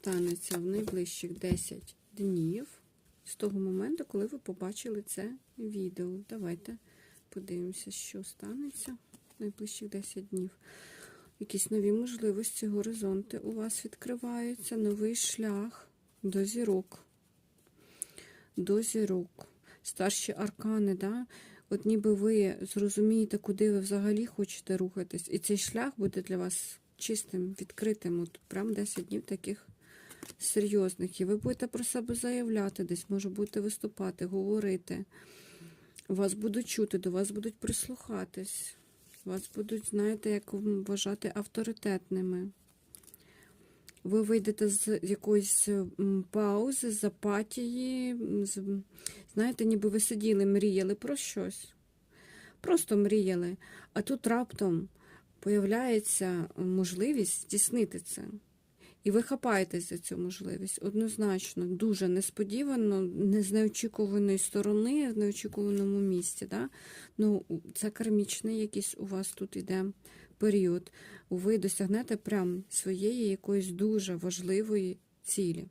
станеться в найближчих 10 днів з того моменту, коли ви побачили це відео. Давайте подивимося, що станеться в найближчих 10 днів. Якісь нові можливості, горизонти у вас відкриваються, новий шлях до зірок. До зірок. Старші аркани, да? От ніби ви зрозумієте, куди ви взагалі хочете рухатись. І цей шлях буде для вас чистим, відкритим. От прям 10 днів таких серйозних. І ви будете про себе заявляти десь, може будете виступати, говорити. Вас будуть чути, до вас будуть прислухатись. Вас будуть, знаєте, як вважати авторитетними. Ви вийдете з якоїсь паузи, з апатії, з, знаєте, ніби ви сиділи, мріяли про щось. Просто мріяли. А тут раптом появляється можливість здійснити це. І ви хапаєтесь за цю можливість. Однозначно, дуже несподівано, не з неочікуваної сторони, в неочікуваному місці. Да? Ну, це кармічний якийсь у вас тут іде період. Ви досягнете прям своєї якоїсь дуже важливої цілі.